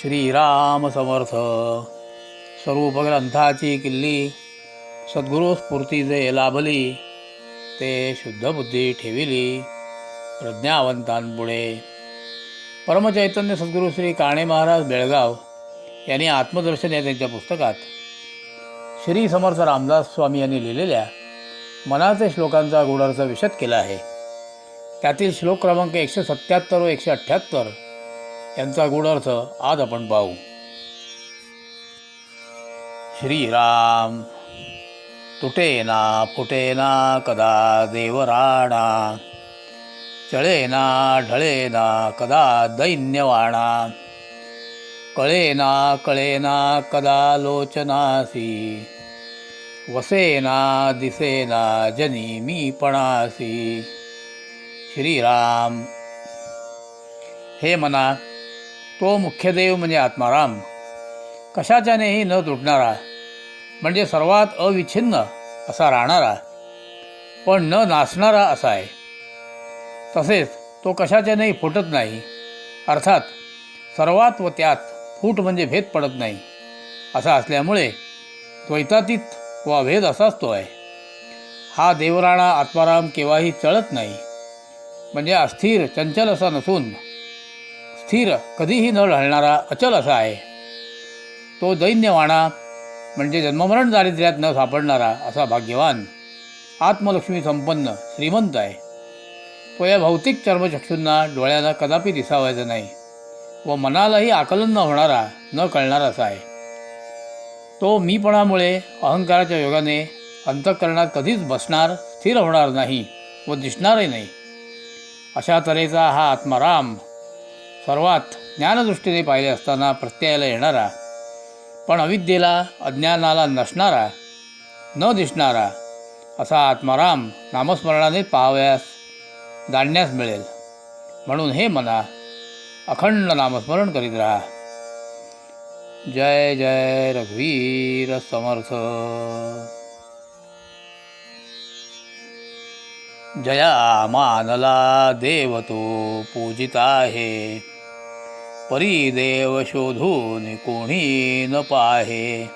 श्रीराम समर्थ स्वरूप ग्रंथाची किल्ली सद्गुरू स्फूर्ती जे लाभली ते शुद्ध बुद्धी ठेविली प्रज्ञावंतांपुढे. परमचैतन्य सद्गुरू श्री काणे महाराज बेळगाव यांनी आत्मदर्शन या त्यांच्या पुस्तकात श्री समर्थ रामदास स्वामी यांनी लिहिलेल्या मनाचे श्लोकांचा गुणार्थ विशद केला आहे. त्यातील श्लोक क्रमांक एकशे सत्याहत्तर व एकशे अठ्ठ्याहत्तर यांचा गूढ आज आपण पाहू. श्रीराम तुटेना फुटेना कदा देवराणा चळेना ढळेना कदा दैन्यवाणा कळेना कळेना कदा लोचनासी वसेना दिसेना जनी मी पणासी श्रीराम हे मना तो मुख्यदेव म्हणजे आत्माराम. कशाच्यानेही न तुटणारा म्हणजे सर्वात अविच्छिन्न असा राहणारा पण न नाचणारा असा आहे. तसेच तो कशाच्यानेही फुटत नाही अर्थात सर्वात व त्यात फूट म्हणजे भेद पडत नाही असा असल्यामुळे द्वैतातीत व अभेद असाच तो आहे. हा देवराणा आत्माराम केव्हाही चळत नाही म्हणजे अस्थिर चंचल असा नसून स्थिर कधीही न ढळणारा अचल असा आहे. तो दैन्यवाणा म्हणजे जन्ममरण दारिद्र्यात न सापडणारा असा भाग्यवान आत्मलक्ष्मी संपन्न श्रीमंत आहे. तो या भौतिक चर्मचक्षूंना डोळ्यांना कदापि दिसावायचा नाही व मनालाही आकलन न होणारा न कळणारा असा आहे. तो मीपणामुळे अहंकाराच्या योगाने अंतःकरणात कधीच बसणार स्थिर होणार नाही व दिसणारही नाही. अशा तऱ्हेचा हा आत्माराम सर्वात ज्ञानदृष्टीने पाहिले असताना प्रत्ययाला येणारा पण अविद्येला अज्ञानाला नसणारा न दिसणारा असा आत्माराम नामस्मरणाने पाहावयास जाणण्यास मिळेल. म्हणून हे मना अखंड नामस्मरण करीत राहा. जय जय रघुवीर समर्थ. जया मानला देवतो पूजिता आहे. परी देव शोधून कोणी न पाहे.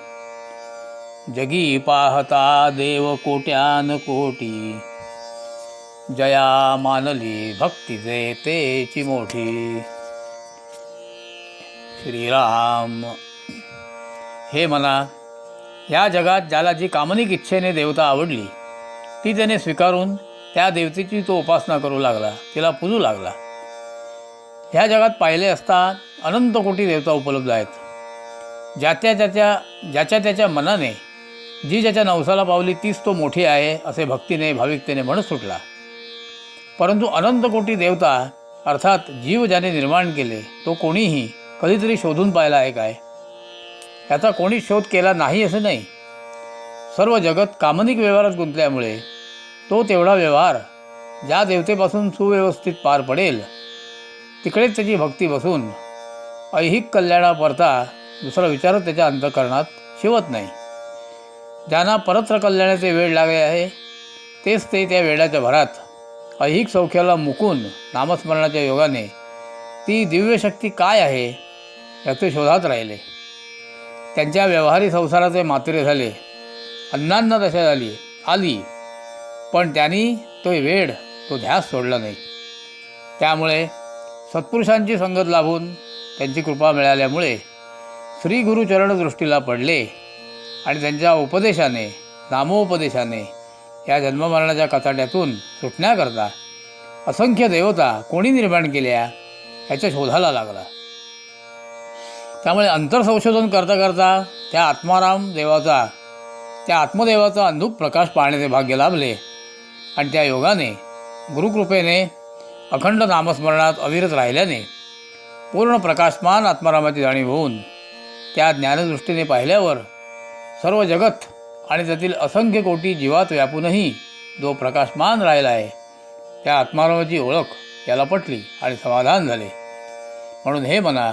जगी पाहता देव कोट्यान कोटी. जया मानली भक्तीचे तेची मोठी. श्रीराम. हे मला या जगात ज्याला जी कामनिक इच्छेने देवता आवडली ती त्याने स्वीकारून त्या देवतेची तो उपासना करू लागला तिला पुजू लागला. ह्या जगात पाहिले असता अनंत कोटी देवता उपलब्ध आहेत. ज्याच्या त्याच्या ज्याच्या त्याच्या मनाने जी ज्याच्या नवसाला पावली तीच तो मोठी आहे असे भक्तीने भाविकतेने म्हणत सुटला. परंतु अनंत कोटी देवता अर्थात जीव ज्याने निर्माण केले तो कोणीही कधीतरी शोधून पाहिला आहे काय? याचा कोणी शोध केला नाही असे नाही. सर्व जगत कामनिक व्यवहारात गुंतल्यामुळे तो तेवढा व्यवहार ज्या देवतेपासून सुव्यवस्थित पार पडेल तिकडेच त्याची भक्ती बसून ऐहिक कल्याणापरता दुसरा विचारच त्याच्या अंतकरणात शिवत नाही. ज्यांना परत्र कल्याणाचे वेळ लागले आहे तेच ते त्या वेळाच्या भरात ऐहिक सौख्याला मुकून नामस्मरणाच्या योगाने ती दिव्यशक्ती काय आहे याचे शोधात राहिले. त्यांच्या व्यवहारी संसाराचे मात्रे झाले अन्नांना दशा झाली आली पण त्यांनी तो वेळ तो ध्यास सोडला नाही. त्यामुळे सत्पुरुषांची संगत लाभून त्यांची कृपा मिळाल्यामुळे श्री गुरुचरण दृष्टीला पडले आणि त्यांच्या उपदेशाने नामोपदेशाने या जन्ममरणाच्या कचाट्यातून सुटण्याकरता असंख्य देवता कोणी निर्माण केल्या याच्या शोधाला लागला. त्यामुळे अंतरसंशोधन करता करता त्या आत्माराम देवाचा त्या आत्मदेवाचा अंधुक प्रकाश पाहण्याचे भाग्य लाभले आणि त्या योगाने गुरुकृपेने अखंड नामस्मरणात अविरत राहिल्याने पूर्ण प्रकाशमान आत्मारामाची जाणीव होऊन त्या ज्ञानदृष्टीने पाहिल्यावर सर्व जगत आणि त्यातील असंख्य कोटी जीवात व्यापूनही जो प्रकाशमान राहिला आहे त्या आत्मारामाची ओळख याला पटली आणि समाधान झाले. म्हणून हे म्हणा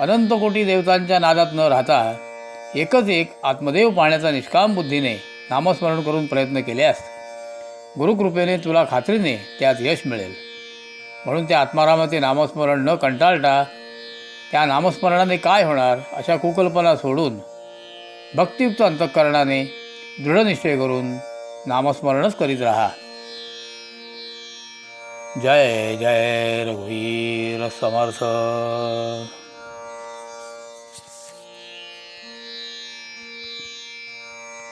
अनंत कोटी देवतांच्या नादात न राहता एकच एक आत्मदेव पाहण्याचा निष्काम बुद्धीने नामस्मरण करून प्रयत्न केल्यास गुरुकृपेने तुला खात्रीने त्यात यश मिळेल. म्हणून त्या आत्मारामाचे नामस्मरण न कंटाळता त्या नामस्मरणाने काय होणार अशा कुकल्पना सोडून भक्तियुक्त अंतःकरणाने दृढनिश्चय करून नामस्मरणच करीत राहा. जय जय रघुवीर समर्थ.